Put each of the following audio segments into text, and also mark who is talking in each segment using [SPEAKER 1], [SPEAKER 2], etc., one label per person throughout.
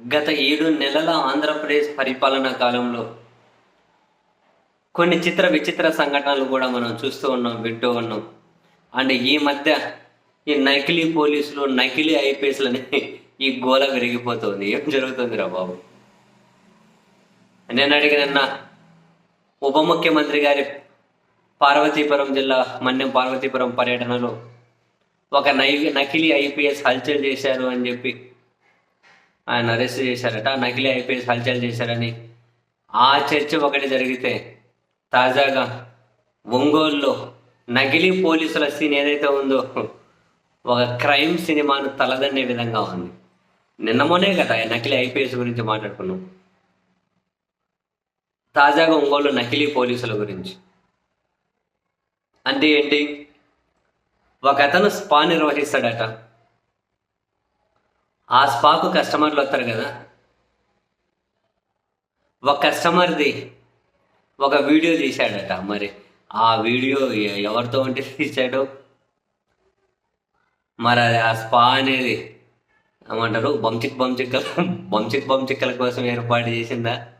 [SPEAKER 1] గత ఏడు నెలల ఆంధ్రప్రదేశ్ పరిపాలనా కాలంలో కొన్ని చిత్ర విచిత్ర సంఘటనలు కూడా మనం చూస్తూ ఉన్నాం వింటూ ఉన్నాం. అండ్ ఈ మధ్య ఈ నకిలీ పోలీసులు నకిలీ ఐపీఎస్లని ఈ గోల విరిగిపోతుంది. ఏం జరుగుతుందిరా బాబు? నేను అడిగిన ఉప ముఖ్యమంత్రి గారి పార్వతీపురం జిల్లా మన్యం పార్వతీపురం పర్యటనలో ఒక నై నకిలీ ఐపీఎస్ హల్చల్ చేశారు అని చెప్పి ఆయన అరెస్ట్ చేశారట నకిలీ ఐపీఎస్ హల్చల్ చేశారని. ఆ చర్చ ఒకటి జరిగితే తాజాగా ఒంగోలులో నకిలీ పోలీసుల సీన్ ఏదైతే ఉందో ఒక క్రైమ్ సినిమాను తలదన్నే విధంగా ఉంది. నిన్న మొన్నే కదా నకిలీ ఐపీఎస్ గురించి మాట్లాడుకున్నాం. తాజాగా ఒంగోలు నకిలీ పోలీసుల గురించి. అంటే ఏంటి? ఒక అతను స్పా నిర్వహిస్తాడట. ఆ స్పాకు కస్టమర్లు వస్తారు కదా. ఒక కస్టమర్ది ఒక వీడియో తీశాడట. మరి ఆ వీడియో ఎవరితో ఉంటే తీశాడు? మరి అది ఆ స్పా అనేది ఏమంటారు? బంచిక్ బంచిక్కల బంచిక్ బంచిక్కల కోసం ఏర్పాటు చేసిందా?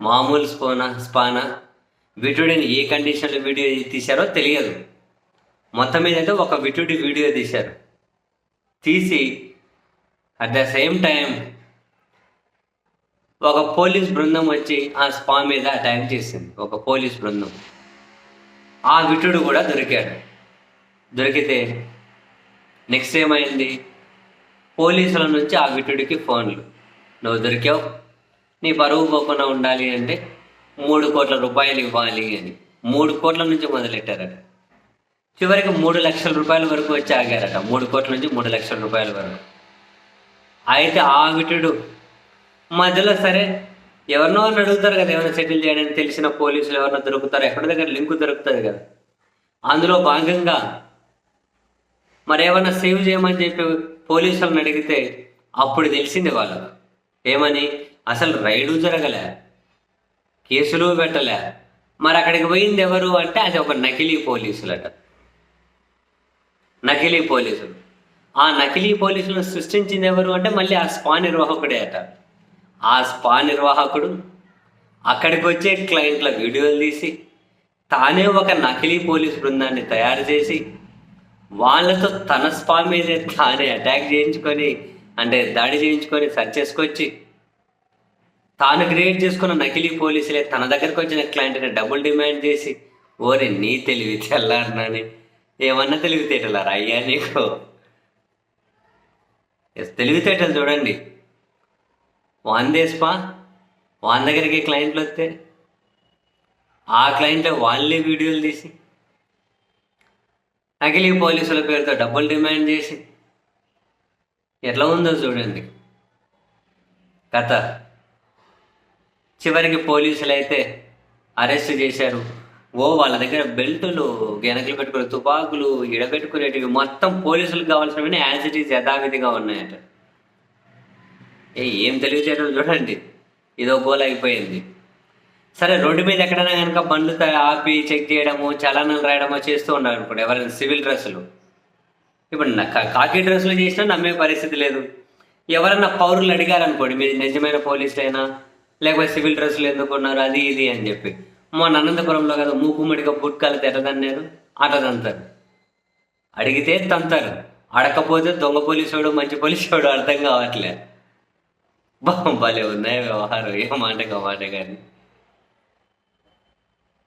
[SPEAKER 1] మామూలు స్పోనా స్పానా? విటుడిని ఏ కండిషన్లో వీడియో తీశారో తెలియదు. మొత్తం మీద ఒక విటుడి వీడియో తీశారు. తీసి అట్ ద సేమ్ టైం ఒక పోలీస్ బృందం వచ్చి ఆ స్పా మీద అటాక్ చేసింది. ఒక పోలీస్ బృందం. ఆ విటుడు కూడా దొరికాడు. దొరికితే నెక్స్ట్ ఏమైంది? పోలీసుల నుంచి ఆ విటుడికి ఫోన్లు నువ్వు దొరికావు. నీ పరువు పోకుండా ఉండాలి అంటే మూడు కోట్ల రూపాయలు ఇవ్వాలి అని. మూడు కోట్ల నుంచి మొదలెట్టారట. చివరికి మూడు లక్షల రూపాయల వరకు వచ్చి ఆగారట. మూడు కోట్ల నుంచి మూడు లక్షల రూపాయల వరకు. అయితే ఆ మధ్యలో సరే ఎవరినో అడుగుతారు కదా ఏమైనా సెటిల్ చేయడానికి తెలిసిన పోలీసులు ఎవరైనా దొరుకుతారు ఎక్కడ దగ్గర లింక్ దొరుకుతుంది కదా. అందులో భాగంగా మరి ఏమైనా సేవ్ చేయమని చెప్పి పోలీసులను అడిగితే అప్పుడు తెలిసింది వాళ్ళకు. ఏమని? అసలు రైడు జరగలే. కేసులు పెట్టలే. మరి అక్కడికి పోయింది ఎవరు అంటే అది ఒక నకిలీ పోలీసులట. నకిలీ పోలీసులు. ఆ నకిలీ పోలీసులను సృష్టించింది ఎవరు అంటే మళ్ళీ ఆ స్పా నిర్వాహకుడే అట. ఆ స్పా నిర్వాహకుడు అక్కడికి వచ్చే క్లయింట్ల వీడియోలు తీసి తానే ఒక నకిలీ పోలీస్ బృందాన్ని తయారు చేసి వాళ్ళతో తన స్పా మీదే తానే అటాక్ చేయించుకొని అంటే దాడి చేయించుకొని సర్చ్ చేసుకొచ్చి తాను క్రియేట్ చేసుకున్న నకిలీ పోలీసులే తన దగ్గరకు వచ్చిన క్లయింట్ని డబుల్ డిమాండ్ చేసి ఓరే నీ తెలివి తెల్లారనని ఏమన్నా తెలివితేటలారా అయ్యా నీకు? ఎస్, తెలివితేటలు చూడండి. వాందే స్పా వాన్ దగ్గరికి క్లయింట్లు వస్తే ఆ క్లయింట్ వాళ్ళే వీడియోలు తీసి నకిలీ పోలీసుల పేరుతో డబ్బులు డిమాండ్ చేసి ఎట్లా ఉందో చూడండి. కథ. చివరికి పోలీసులు అయితే అరెస్ట్ చేశారు. ఓ వాళ్ళ దగ్గర బెల్టులు వెనకలు పెట్టుకునే తుపాకులు ఇడబెట్టుకునేటివి మొత్తం పోలీసులకు కావాల్సినవి యాజ్ ఇట్ ఈజ్ యథావిధిగా ఉన్నాయట. ఏ ఏం తెలివితేటలు చూడండి. ఇదో గోల్ అయిపోయింది. సరే రోడ్డు మీద ఎక్కడైనా కనుక బండ్లు ఆపి చెక్ చేయడము చలనాలు రాయడమో చేస్తూ ఉన్నారు అనుకోండి ఎవరైనా సివిల్ డ్రెస్సులు. ఇప్పుడు నా కాకి డ్రెస్సులు చేసినా నమ్మే పరిస్థితి లేదు. ఎవరన్నా పౌరులు అడిగారు అనుకోండి మీరు నిజమైన పోలీసులైనా లేకపోతే సివిల్ డ్రెస్సులు ఎందుకున్నారు అది ఇది అని చెప్పి. మొన్న అనంతపురంలో కదా మూకుమ్మడిగా బుట్కాలు తెరదన్నారు అటదంతారు అడిగితే తంతారు. అడకపోతే దొంగ పోలీసోడు మంచి పోలీసోడు అర్థం కావట్లే. భలే ఉన్నాయి వ్యవహారం? ఏ మాట మాట కానీ.